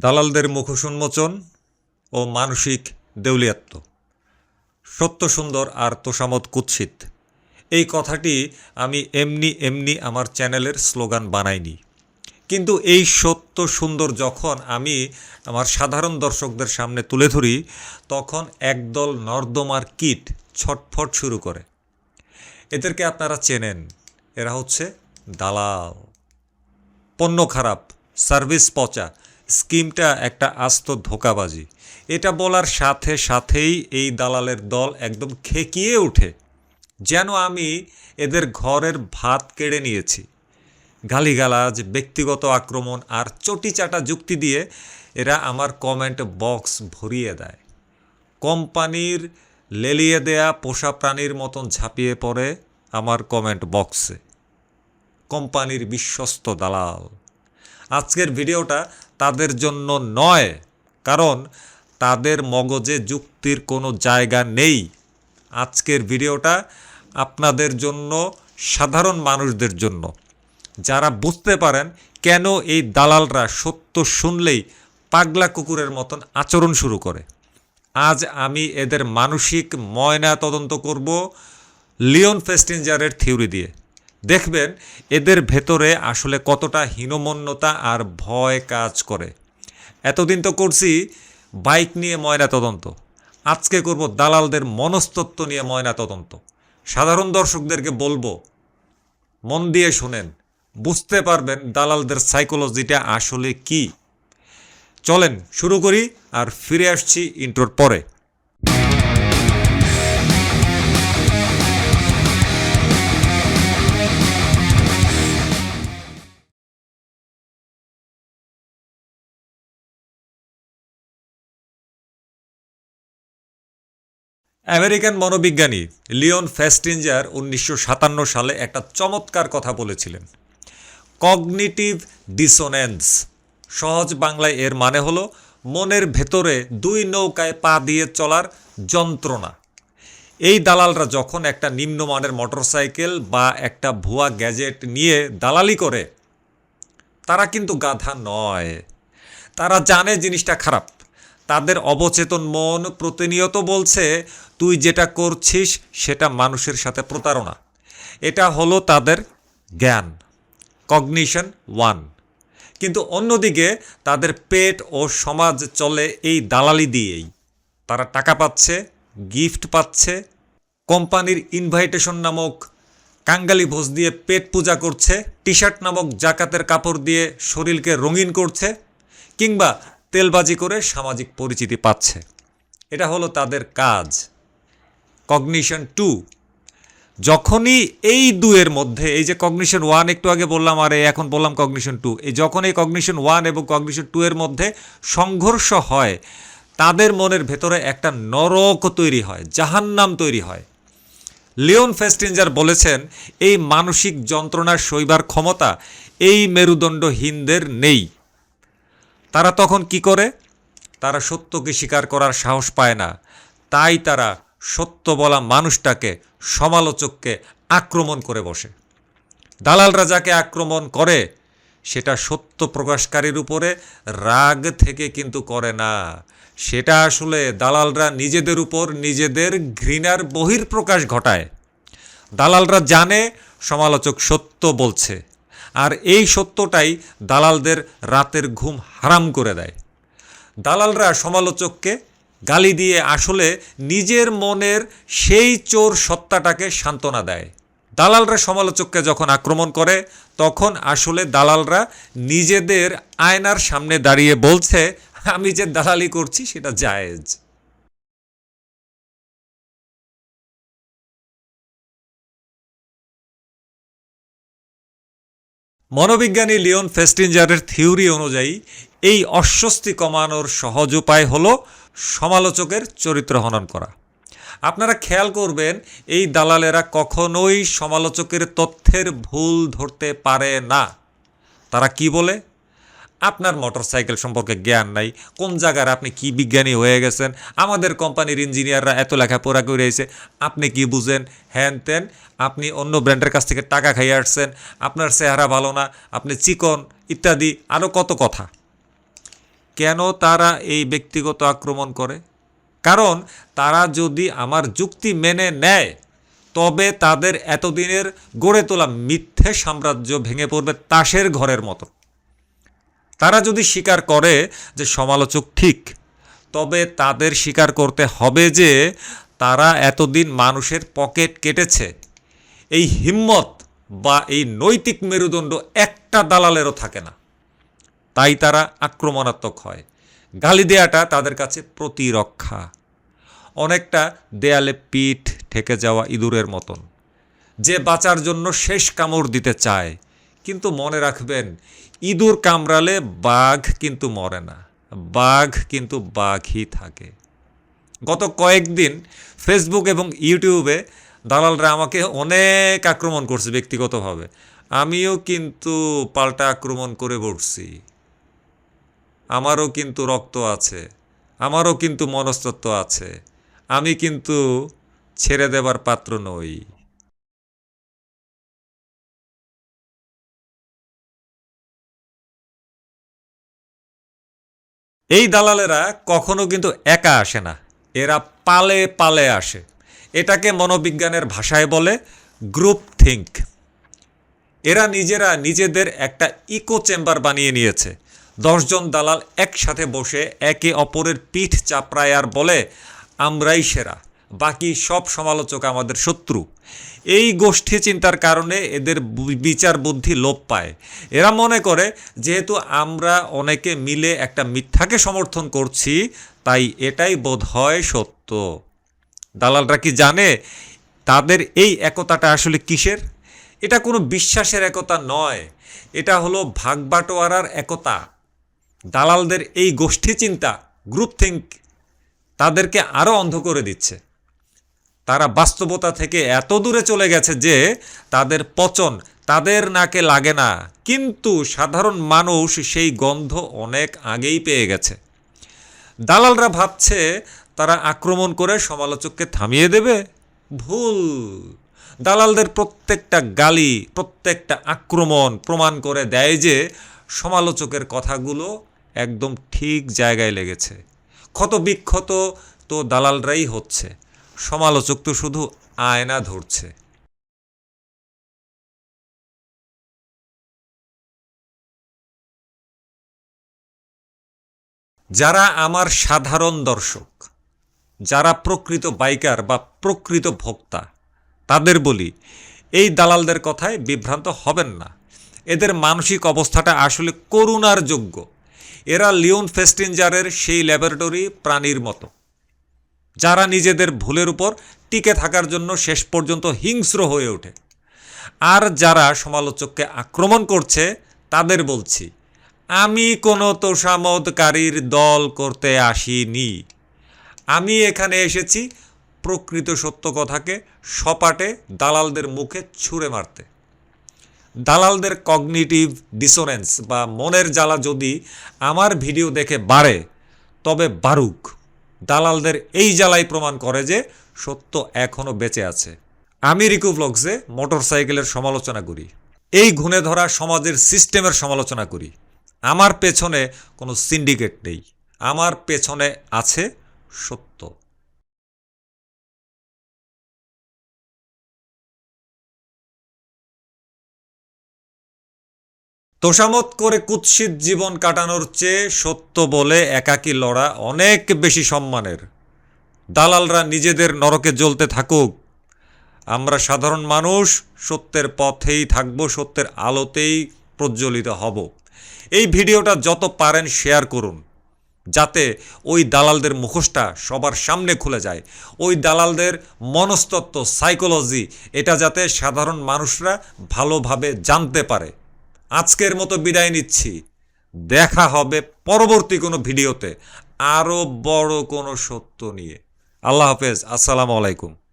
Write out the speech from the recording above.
দালালদের মুখোশ উন্মোচন ও মানসিক দেউলিয়াত্ম সত্য সুন্দর আর তোষামত কুৎসিত। এই কথাটি আমি এমনি এমনি আমার চ্যানেলের স্লোগান বানাইনি। কিন্তু এই সত্য সুন্দর যখন আমি আমার সাধারণ দর্শকদের সামনে তুলে ধরি, তখন একদল নর্দমার কিট ছটফট শুরু করে। এদেরকে আপনারা চেনেন। এরা হচ্ছে দালাল। পণ্য খারাপ, সার্ভিস পচা স্কিমটা একটা আস্ত ধোকাবাজি। এটা বলার সাথে সাথেই এই দালালের দল একদম খেকিয়ে ওঠে। যেন আমি এদের ঘরের ভাত কেড়ে নিয়েছি। গালিগালাজ, ব্যক্তিগত আক্রমণ আর চটিচাটা যুক্তি দিয়ে এরা আমার কমেন্ট বক্স ভরিয়ে দেয়। কোম্পানির লেলিয়ে দেয়া পোষা প্রাণীর মতন ঝাঁপিয়ে পড়ে আমার কমেন্ট বক্সে। কোম্পানির বিশ্বস্ত দালাল। আজকের ভিডিওটা তাদের জন্য নয়, কারণ তাদের মগজে যুক্তির কোনো জায়গা নেই। আজকের ভিডিওটা আপনাদের জন্য, সাধারণ মানুষদের জন্য। যারা বুঝতে পারেন কেন এই দালালরা সত্য শুনলেই পাগলা কুকুরের মতন আচরণ শুরু করে। আজ আমি এদের মানসিক ময়না তদন্ত করব লিওন ফেস্টিঞ্জারের থিওরি দিয়ে। দেখবেন এদের ভেতরে আসলে কতটা হীনমন্যতা আর ভয় কাজ করে। এতদিন তো করছি বাইক নিয়ে ময়না তদন্ত, আজকে করব দালালদের মনস্তত্ব নিয়ে ময়না তদন্ত। সাধারণ দর্শকদেরকে বলব, মন দিয়ে শোনেন, বুঝতে পারবেন দালালদের সাইকোলজিটা আসলে কি। চলেন শুরু করি আর ফিরে আসছি ইন্ট্রোর পরে। আমেরিকান মনোবিজ্ঞানী লিওন ফ্যাস্টিঞ্জার উনিশশো সালে একটা চমৎকার কথা বলেছিলেন। কগনিটিভ ডিসোনেন্স সহজ বাংলায় এর মানে হলো মনের ভেতরে দুই নৌকায় পা দিয়ে চলার যন্ত্রণা। এই দালালরা যখন একটা নিম্নমানের মোটরসাইকেল বা একটা ভুয়া গ্যাজেট নিয়ে দালালি করে, তারা কিন্তু গাধা নয়। তারা জানে জিনিসটা খারাপ। তাদের অবচেতন মন প্রতিনিয়ত বলছে তুই যেটা করছিস সেটা মানুষের সাথে প্রতারণা। এটা হলো তাদের জ্ঞান, কগনিশন ওয়ান। কিন্তু অন্যদিকে তাদের পেট ও সমাজ চলে এই দালালি দিয়েই। তারা টাকা পাচ্ছে, গিফট পাচ্ছে, কোম্পানির ইনভাইটেশন নামক কাঙ্গালি ভোজ দিয়ে পেট পূজা করছে টি শার্ট নামক জাকাতের কাপড় দিয়ে শরীরকে রঙিন করছে কিংবা তেলবাজি করে সামাজিক পরিচিতি পাচ্ছে। এটা হলো তাদের কাজ। Cognition two. যখনই এই দুয়ের মধ্যে, এই যে কগনিশন ওয়ান, একটু আগে বললাম, আর এখন বললাম কগনিশন টু, এই যখন এই কগনিশন ওয়ান এবং কগনিশন টু এর মধ্যে সংঘর্ষ হয়, তাদের মনের ভেতরে একটা নরক তৈরি হয়, জাহান্নাম তৈরি হয়। লিওন ফেস্টিঞ্জার বলেছেন, এই মানসিক যন্ত্রণার সইবার ক্ষমতা এই মেরুদণ্ডহীনদের নেই। তারা তখন কি করে? তারা সত্যকে স্বীকার করার সাহস পায় না। তাই তারা সত্য বলা মানুষটাকে সমালোচককে আক্রমণ করে বসে। দালালরা যাকে আক্রমণ করে, সেটা সত্য প্রকাশকারীর উপরে রাগ থেকে কিন্তু করে না। সেটা আসলে দালালরা নিজেদের উপর নিজেদের ঘৃণার বহির্প্রকাশ ঘটায়। দালালরা জানে সমালোচক সত্য বলছে, আর এই সত্যটাই দালালদের রাতের ঘুম হারাম করে দেয়। দালালরা সমালোচককে গালি দিয়ে আসলে নিজের মনের সেই চোর সত্তাটাকে সান্ত্বনা দেয়। দালালরা সমালোচককে যখন আক্রমণ করে, তখন আসলে দালালরা নিজেদের আয়নার সামনে দাঁড়িয়ে বলছে, আমি যে দালালি করছি, সেটা জায়েজ। মনোবিজ্ঞানী লিওন ফেস্টিঞ্জারের থিওরি অনুযায়ী, এই অস্বস্তি কমানোর সহজ উপায় হলো সমালোচকের চরিত্র হনন করা। আপনারা খেয়াল করবেন, এই দালালেরা কখনোই সমালোচকের তথ্যের ভুল ধরতে পারে না। তারা কি বলে? আপনার মোটরসাইকেল সম্পর্কে জ্ঞান নাই। কোন জায়গার আপনি কি বিজ্ঞানী হয়ে গেছেন? আমাদের কোম্পানির ইঞ্জিনিয়াররা এত লেখাপড়া করে এসে আপনি কি বুঝেন? হ্যান তেন আপনি অন্য ব্র্যান্ডের কাছ থেকে টাকা খাইয়ে আসছেন। আপনার চেহারা ভালো না, আপনি চিকন ইত্যাদি আরও কত কথা। কেন তারা এই ব্যক্তিগত আক্রমণ করে? কারণ তারা যদি আমার যুক্তি মেনে নেয়, তবে তাদের এতদিনের গড়ে তোলা মিথ্যে সাম্রাজ্য ভেঙে পড়বে তাসের ঘরের মতো। তারা যদি স্বীকার করে যে সমালোচক ঠিক, তবে তাদের স্বীকার করতে হবে যে তারা এতদিন মানুষের পকেট কেটেছে। এই হিম্মত বা এই নৈতিক মেরুদণ্ড একটা দালালেরও থাকে না। তাই তারা আক্রমণাত্মক হয়। গালি দেয়াটা তাদের কাছে প্রতিরক্ষা। অনেকটা দেয়ালে পিঠ ঠেকে যাওয়া ইঁদুরের মতন। যে বাঁচার জন্য শেষ কামড় দিতে চায়। কিন্তু মনে রাখবেন, ইঁদুর কামড়ালে বাঘ কিন্তু মরে না। বাঘ কিন্তু বাঘই থাকে। গত কয়েকদিন ফেসবুক এবং ইউটিউবে দালালরা আমাকে অনেক আক্রমণ করছে ব্যক্তিগতভাবে। আমিও কিন্তু পাল্টা আক্রমণ করে বসছি। আমারও কিন্তু রক্ত আছে, আমারও কিন্তু মনস্তত্ব আছে, আমি কিন্তু ছেড়ে দেবার পাত্র নই। এই দালালেরা কখনো কিন্তু একা আসে না, এরা পালে পালে আসে। এটাকে মনোবিজ্ঞানের ভাষায় বলে গ্রুপ থিঙ্ক। এরা নিজেরা নিজেদের একটা ইকো চেম্বার বানিয়ে নিয়েছে দশজন দালাল একসাথে বসে একে অপরের পিঠ চাপড়ায় আর বলে, আমরাই সেরা, বাকি সব সমালোচক আমাদের শত্রু। এই গোষ্ঠী চিন্তার কারণে এদের বিচার বুদ্ধি লোপ পায়। এরা মনে করে, যেহেতু আমরা অনেকে মিলে একটা মিথ্যাকে সমর্থন করছি, তাই এটাই বোধ হয় সত্য। দালালরা কি জানে তাদের এই একতাটা আসলে কিসের? এটা কোনো বিশ্বাসের একতা নয়। এটা হলো ভাগবাটোয়ারার একতা। দালালদের এই গোষ্ঠী চিন্তা গ্রুপ থিঙ্ক তাদেরকে আরও অন্ধ করে দিচ্ছে। তারা বাস্তবতা থেকে এত দূরে চলে গেছে যে তাদের পচন তাদের নাকে লাগে না। কিন্তু সাধারণ মানুষ সেই গন্ধ অনেক আগেই পেয়ে গেছে। দালালরা ভাবছে, তারা আক্রমণ করে সমালোচককে থামিয়ে দেবে? ভুল। দালালদের প্রত্যেকটা গালি, প্রত্যেকটা আক্রমণ প্রমাণ করে দেয় যে সমালোচকের কথাগুলো একদম ঠিক জায়গায় লেগেছে। ক্ষত বিক্ষত তো দালালরাই হচ্ছে। সমালোচক তো শুধু আয়না ধরছে। যারা আমার সাধারণ দর্শক, যারা প্রকৃত বাইকার বা প্রকৃত ভোক্তা, তাদের বলি, এই দালালদের কথায় বিভ্রান্ত হবেন না। এদের মানসিক অবস্থাটা আসলে করুণার যোগ্য। এরা লিওন ফেস্টিনজারের সেই ল্যাবরেটরি প্রাণীর মতো। যারা নিজেদের ভুলের উপর টিকে থাকার জন্য শেষ পর্যন্ত হিংস্র হয়ে ওঠে। আর যারা সমালোচককে আক্রমণ করছে, তাদের বলছি, আমি কোনো তোষামদকারীর দল করতে আসিনি। আমি এখানে এসেছি প্রকৃত সত্য কথাকে সপাটে দালালদের মুখে ছুঁড়ে মারতে। দালালদের কগনিটিভ ডিসোনেন্স বা মনের জ্বালা যদি আমার ভিডিও দেখে বাড়ে, তবে বারুক। দালালদের এই জ্বালাই প্রমাণ করে যে সত্য এখনও বেঁচে আছে। আমি রিকু ব্লগসে মোটরসাইকেলের সমালোচনা করি। এই ঘুণে ধরা সমাজের সিস্টেমের সমালোচনা করি। আমার পেছনে কোনো সিন্ডিকেট নেই। আমার পেছনে আছে সত্য। তোষামত করে কুৎসিত জীবন কাটানোর চেয়ে সত্য বলে একাকী লড়া অনেক বেশি সম্মানের। দালালরা নিজেদের নরকে জ্বলতে থাকুক। আমরা সাধারণ মানুষ, সত্যের পথেই থাকব, সত্যের আলোতেই প্রজ্বলিত হব। এই ভিডিওটা যত পারেন শেয়ার করুন, যাতে ওই দালালদের মুখোশটা সবার সামনে খুলে যায়। ওই দালালদের মনস্তত্ত্ব সাইকোলজি এটা যাতে সাধারণ মানুষরা ভালোভাবে জানতে পারে। আজকের মতো বিদায় নিচ্ছি। দেখা হবে পরবর্তী কোনো ভিডিওতে। আরও বড় কোনো সত্য নিয়ে। আল্লাহ হাফেজ। আসসালামু আলাইকুম।